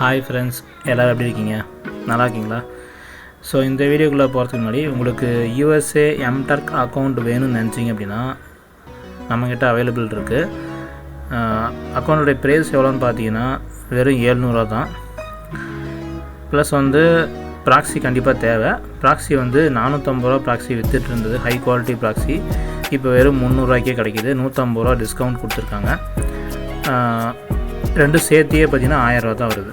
Hi friends எல்லோரும் எப்படி இருக்கீங்க? நல்லா இருக்கீங்களா? ஸோ இந்த வீடியோக்குள்ளே போகிறதுக்கு முன்னாடி உங்களுக்கு யூஎஸ்ஏ எம்டர்க் அக்கௌண்ட் வேணும்னு நினச்சிங்க அப்படின்னா நம்மக்கிட்ட அவைலபிள் இருக்குது அக்கௌண்ட்டுடைய ப்ரைஸ் எவ்வளோன்னு பார்த்தீங்கன்னா வெறும் ஏழ்நூறுவா தான். ப்ளஸ் வந்து ப்ராக்ஸி கண்டிப்பாக தேவை. ப்ராக்ஸி வந்து நானூற்றம்பது ரூபா ப்ராக்ஸி வித்துட்டு இருந்தது. ஹை குவாலிட்டி ப்ராக்ஸி இப்போ வெறும் முந்நூறுரூவாய்க்கே கிடைக்கிது. நூற்றம்பது ரூபா டிஸ்கவுண்ட் கொடுத்துருக்காங்க. ரெண்டும் சேர்த்தியே பார்த்தீங்கன்னா ஆயிரரூவா தான் வருது.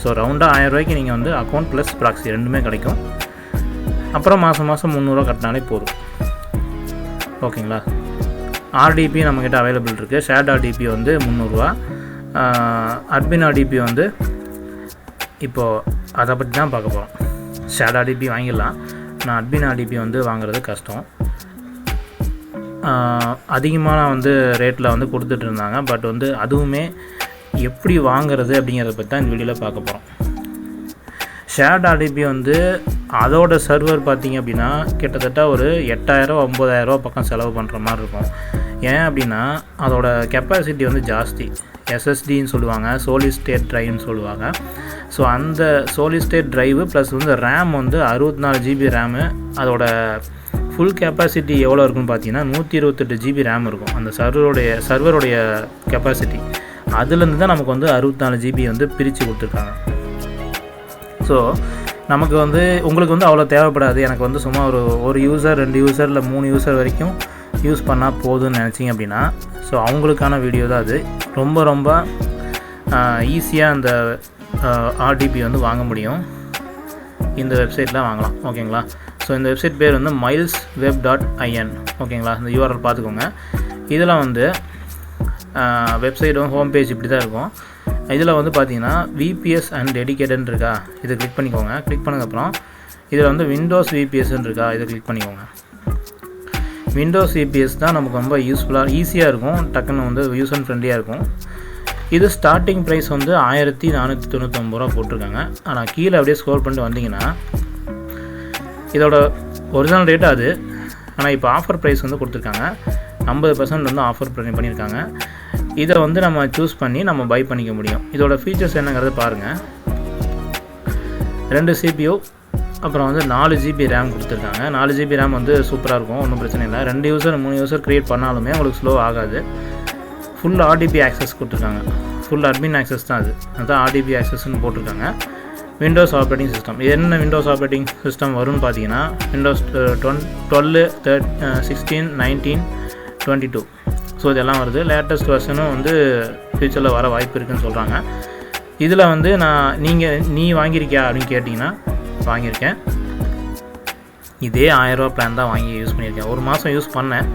ஸோ ரவுண்டாக ஆயிரரூவாய்க்கு நீங்கள் வந்து அக்கௌண்ட் ப்ளஸ் ப்ராக்ஸி ரெண்டுமே கிடைக்கும். அப்புறம் மாதம் மாதம் முந்நூறுரூவா கட்டினாலே போதும். ஓகேங்களா? ஆர்டிபி நம்மக்கிட்ட அவைலபிள் இருக்குது ஷேட் ஆர்டிபி வந்து முந்நூறுரூவா அட்மின் ஆர்டிபி வந்து இப்போது அதை பற்றி தான் பார்க்க போகிறோம் ஷேட் ஆர்டிபி வாங்கிடலாம். நான் அட்மின் ஆர்டிபி வந்து வாங்குறது கஷ்டம். அதிகமான வந்து ரேட்டில் வந்து கொடுத்துட்டு இருந்தாங்க. பட் வந்து அதுவுமே எப்படி வாங்குறது அப்படிங்கிறத பற்றி தான் இந்த வீடியோவில் பார்க்க போகிறோம் ஷேர்ட் ஆர்டிபி வந்து அதோட சர்வர் பார்த்திங்க அப்படின்னா கிட்டத்தட்ட ஒரு எட்டாயிரம் ஒம்பதாயிரரூவா பக்கம் செலவு பண்ணுற மாதிரி இருக்கும். ஏன் அப்படின்னா அதோட கெப்பாசிட்டி வந்து ஜாஸ்தி. எஸ்எஸ்டின்னு சொல்லுவாங்க சோலி ஸ்டேட் ட்ரைவ்னு சொல்லுவாங்க. ஸோ அந்த சோலி ஸ்டேட் ட்ரைவு ப்ளஸ் வந்து ரேம் வந்து அறுபத்தி நாலு ஜிபி ரேமு அதோட ஃபுல் கெப்பாசிட்டி எவ்வளோ இருக்குன்னு பார்த்தீங்கன்னா நூற்றி இருபத்தெட்டு ஜிபி ரேம் இருக்கும். அந்த சர்வருடைய சர்வருடைய கெப்பாசிட்டி அதுலேருந்து தான் நமக்கு வந்து அறுபத்தாலு ஜிபி வந்து பிரித்து கொடுத்துருக்காங்க. ஸோ நமக்கு வந்து உங்களுக்கு வந்து அவ்வளோ தேவைப்படாது. எனக்கு வந்து சும்மா ஒரு ஒரு யூசர் ரெண்டு யூசர் இல்லை மூணு யூசர் வரைக்கும் யூஸ் பண்ணால் போதும்னு நினச்சிங்க அப்படின்னா ஸோ அவங்களுக்கான வீடியோ தான் அது. ரொம்ப ரொம்ப ஈஸியாக அந்த ஆர்டிபி வந்து வாங்க முடியும். இந்த வெப்சைட்டில் வாங்கலாம். ஓகேங்களா ஸோ இந்த வெப்சைட் பேர் வந்து மைல்ஸ் வெப் டாட் ஐஎன் ஓகேங்களா இந்த யூஆர்எல் பார்த்துக்கோங்க. இதெல்லாம் வந்து வெப்சைட்டும் ஹோம் பேஜ் இப்படி தான் இருக்கும். இதில் வந்து பார்த்தீங்கன்னா விபிஎஸ் அண்ட் டெடிக்கேட்னு இருக்கா? இதை கிளிக் பண்ணிக்கோங்க. கிளிக் பண்ணதுக்கப்புறம் இதில் வந்து விண்டோஸ் விபிஎஸ்ன்னு இருக்கா? இதை கிளிக் பண்ணிக்கோங்க. விண்டோஸ் விபிஎஸ் தான் நமக்கு ரொம்ப யூஸ்ஃபுல்லாக ஈஸியாக இருக்கும். டக்குன்னு வந்து யூஸ் அண்ட் ஃப்ரெண்ட்லியாக இருக்கும். இது ஸ்டார்டிங் ப்ரைஸ் வந்து ஆயிரத்தி நானூற்றி தொண்ணூற்றொம்பது ரூபா போட்டிருக்காங்க. ஆனால் கீழே அப்படியே ஸ்கோர் பண்ணிட்டு வந்தீங்கன்னா இதோட ஒரிஜினல் ரேட் அது. ஆனால் இப்போ ஆஃபர் ப்ரைஸ் வந்து கொடுத்துருக்காங்க. ஐம்பது பர்சன்ட் வந்து ஆஃபர் பண்ணி பண்ணியிருக்காங்க. இதை வந்து நம்ம சூஸ் பண்ணி நம்ம பை பண்ணிக்க முடியும். இதோட ஃபீச்சர்ஸ் என்னங்கிறது பாருங்கள் ரெண்டு சிபியூ அப்புறம் வந்து நாலு ஜிபி ரேம் கொடுத்துருக்காங்க. நாலு ஜிபி ரேம் வந்து சூப்பராக இருக்கும் ஒன்றும் பிரச்சனை இல்லை. ரெண்டு யூசர் மூணு யூசர் க்ரியேட் பண்ணாலுமே உங்களுக்கு ஸ்லோ ஆகாது. ஃபுல் ஆர்டிபி ஆக்சஸ் கொடுத்துருக்காங்க. ஃபுல் அட்மின் ஆக்சஸ் தான் அது. அதுதான் ஆர்டிபி ஆக்சஸ்ன்னு போட்டிருக்காங்க. விண்டோஸ் ஆப்ரேட்டிங் சிஸ்டம் என்ன விண்டோஸ் ஆப்ரேட்டிங் சிஸ்டம் வரும்னு பார்த்தீங்கன்னா Windows twelve twelve third sixteen nineteen twenty two so இதெல்லாம் வருது. லேட்டஸ்ட் வெர்ஷனும் வந்து ஃப்யூச்சரில் வர வாய்ப்பு இருக்குதுன்னு சொல்கிறாங்க இதில் வந்து நான் நீங்கள் நீ வாங்கியிருக்கியா அப்படின்னு கேட்டிங்கன்னா வாங்கியிருக்கேன். இதே ஆயிரரூவா பிளான் தான் வாங்கி யூஸ் பண்ணியிருக்கேன். ஒரு மாதம் யூஸ் பண்ணேன்.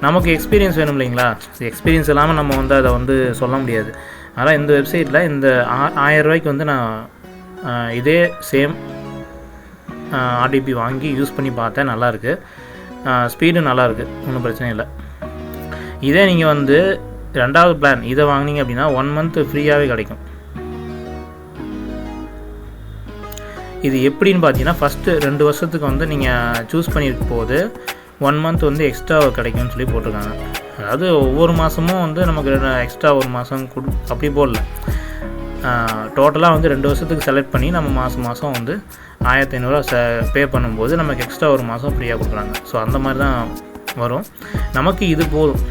நமக்கு எக்ஸ்பீரியன்ஸ் வேணும் இல்லைங்களா? எக்ஸ்பீரியன்ஸ் இல்லாமல் நம்ம வந்து அதை வந்து சொல்ல முடியாது. ஆனால் இந்த வெப்சைட்டில் இந்த ஆ- ஆயிரம் ரூபாய்க்கு வந்து நான் இதே சேம் ஆர்டிபி வாங்கி யூஸ் பண்ணி பார்த்தேன். நல்லாயிருக்கு ஸ்பீடும் நல்லாயிருக்கு ஒன்றும் பிரச்சனை இல்லை. இதே நீங்கள் வந்து ரெண்டாவது பிளான் இதை வாங்குனீங்க அப்படின்னா ஒன் மந்த் ஃப்ரீயாகவே கிடைக்கும். இது எப்படின்னு பார்த்தீங்கன்னா ஃபஸ்ட்டு ரெண்டு வருஷத்துக்கு வந்து நீங்கள் சூஸ் பண்ணியிருக்கும் போது ஒன் மந்த் வந்து எக்ஸ்ட்ரா கிடைக்கும்னு சொல்லி போட்டிருக்காங்க. அதாவது ஒவ்வொரு மாதமும் வந்து நமக்கு எக்ஸ்ட்ரா ஒரு மாதம் கொடு அப்படி போடல. டோட்டலாக வந்து ரெண்டு வருஷத்துக்கு செலக்ட் பண்ணி நம்ம மாதம் மாதம் வந்து ஆயிரத்தி ஐநூறுரூவா ச பே பண்ணும்போது நமக்கு எக்ஸ்ட்ரா ஒரு மாதம் ஃப்ரீயாக கொடுக்குறாங்க. ஸோ அந்த மாதிரி தான் வரும். நமக்கு இது போதும்.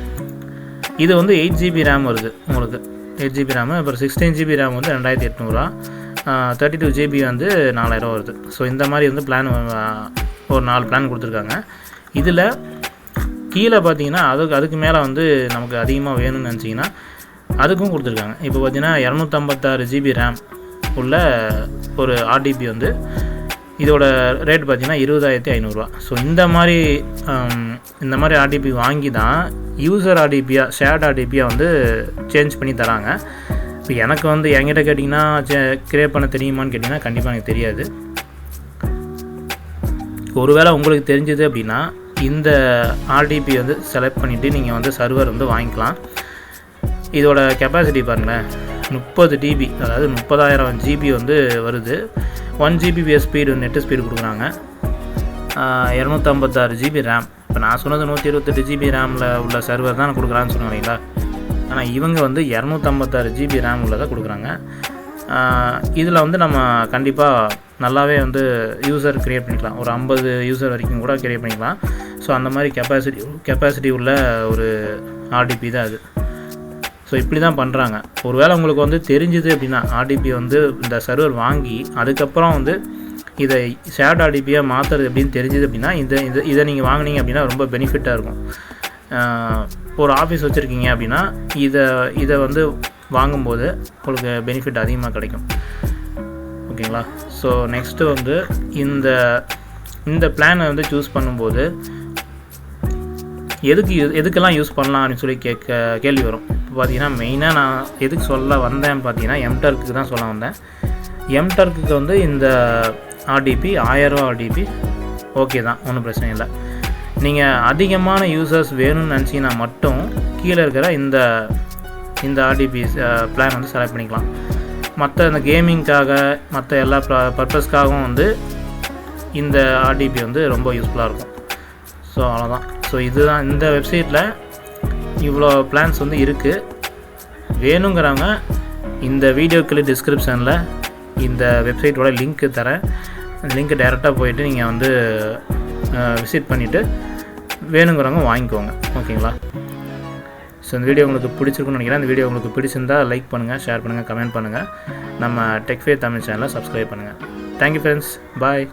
இது வந்து எயிட் ஜிபி ரேம் வருது உங்களுக்கு. எயிட் ஜிபி ரேமு அப்புறம் சிக்ஸ்டீன் ஜிபி ரேம் வந்து ரெண்டாயிரத்தி எட்நூறுவா. தேர்ட்டி டூ ஜிபி வந்து நாலாயிரம் வருது. ஸோ இந்த மாதிரி வந்து பிளான் ஒரு நாலு பிளான் கொடுத்துருக்காங்க. இதில் கீழே பார்த்தீங்கன்னா அதுக்கு அதுக்கு மேலே வந்து நமக்கு அதிகமாக வேணும்னு நினச்சிங்கன்னா அதுக்கும் கொடுத்துருக்காங்க. இப்போ பார்த்தீங்கன்னா இரநூத்தம்பத்தாறு ஜிபி ரேம் உள்ள ஒரு ஆர்டிபி வந்து இதோட ரேட் பார்த்தீங்கன்னா இருபதாயிரத்தி ஐநூறுரூவா ஸோ இந்த மாதிரி இந்த மாதிரி ஆர்டிபி வாங்கி தான் யூசர் ஆடிபியாக ஷேர்ட் ஆடிபியாக வந்து சேஞ்ச் பண்ணி தராங்க. இப்போ எனக்கு வந்து என்கிட்ட கேட்டிங்கன்னா க்ரியேட் பண்ண தெரியுமான்னு கேட்டிங்கன்னா கண்டிப்பாக எனக்கு தெரியாது. ஒருவேளை உங்களுக்கு தெரிஞ்சது அப்படின்னா இந்த ஆர்டிபி வந்து செலக்ட் பண்ணிவிட்டு நீங்கள் வந்து சர்வர் வந்து வாங்கிக்கலாம். இதோட கெப்பாசிட்டி பாருங்களேன் முப்பது டிபி அதாவது முப்பதாயிரம் ஜிபி வந்து வருது. One Gbps speed net speed கொடுக்குறாங்க. இரநூத்தம்பத்தாறு ஜிபி ரேம் இப்போ நான் சொன்னது நூற்றி இருபத்தெட்டு ஜிபி ரேமில் உள்ள சர்வர் தான் கொடுக்குறான்னு சொன்னீங்களா இல்லைங்களா? ஆனால் இவங்க வந்து இரநூத்தம்பத்தாறு ஜிபி ரேம் உள்ளதாக கொடுக்குறாங்க. இதில் வந்து நம்ம கண்டிப்பாக நல்லாவே வந்து யூசர் க்ரியேட் பண்ணிக்கலாம். ஒரு ஐம்பது யூசர் வரைக்கும் கூட க்ரியேட் பண்ணிக்கலாம். ஸோ அந்த மாதிரி கெப்பாசிட்டி கெப்பாசிட்டி உள்ள ஒரு ஆர்டிபி தான் அது. ஸோ இப்படி தான் பண்ணுறாங்க ஒருவேளை உங்களுக்கு வந்து தெரிஞ்சுது அப்படின்னா ஆர்டிபி வந்து இந்த சர்வர் வாங்கி அதுக்கப்புறம் வந்து இதை ஷேர்ட் ஆர்டிபியாக மாற்றுறது எப்படின்னு தெரிஞ்சுது அப்படின்னா இந்த இதை இதை நீங்கள் வாங்கினீங்க அப்படின்னா ரொம்ப பெனிஃபிட்டாக இருக்கும். ஒரு ஆஃபீஸ் வச்சுருக்கீங்க அப்படின்னா இதை இதை வந்து வாங்கும்போது உங்களுக்கு பெனிஃபிட் அதிகமாக கிடைக்கும். ஓகேங்களா? ஸோ நெக்ஸ்ட்டு வந்து இந்த இந்த பிளானை வந்து சூஸ் பண்ணும்போது எதுக்கு யூ- எதுக்கெல்லாம் யூஸ் பண்ணலாம் அப்படின்னு சொல்லி கேட்க கேள்வி வரும். இப்போ பார்த்தீங்கன்னா மெயினாக நான் எதுக்கு சொல்ல வந்தேன்னு பார்த்தீங்கன்னா எம்டர்க்கு தான் சொல்ல வந்தேன். எம்டர்க்கு வந்து இந்த ஆர்டிபி ஆயிரரூவா ஆர்டிபி ஓகே தான் ஒன்றும் பிரச்சனை இல்லை. நீங்கள் அதிகமான யூசர்ஸ் வேணும்னு நினச்சிங்கன்னா மட்டும் கீழே இருக்கிற இந்த இந்த ஆர்டிபி பிளான் வந்து செலக்ட் பண்ணிக்கலாம். மற்ற இந்த கேமிங்க்காக மற்ற எல்லா பர்பஸ்க்காகவும் வந்து இந்த ஆர்டிபி வந்து ரொம்ப யூஸ்ஃபுல்லாக இருக்கும். ஸோ அவ்வளோதான் ஸோ இதுதான் இந்த வெப்சைட்டில் இவ்வளோ பிளான்ஸ் வந்து இருக்குது வேணுங்கிறவங்க இந்த வீடியோக்குள்ள டிஸ்கிரிப்ஷனில் இந்த வெப்சைட்டோட லிங்க்கு தரேன். லிங்க்கு டேரெக்டாக போயிட்டு நீங்கள் வந்து விசிட் பண்ணிவிட்டு வேணுங்கிறவங்க வாங்கிக்கோங்க. ஓகேங்களா? ஸோ இந்த வீடியோ உங்களுக்கு பிடிச்சிருக்குன்னு நினைக்கிறேன். இந்த வீடியோ உங்களுக்கு பிடிச்சிருந்தா லைக் பண்ணுங்கள் ஷேர் பண்ணுங்கள் கமெண்ட் பண்ணுங்கள் நம்ம டெக்ஃபே தமிழ் சேனலை சப்ஸ்கிரைப் பண்ணுங்கள் தேங்க்யூ ஃப்ரெண்ட்ஸ் பாய்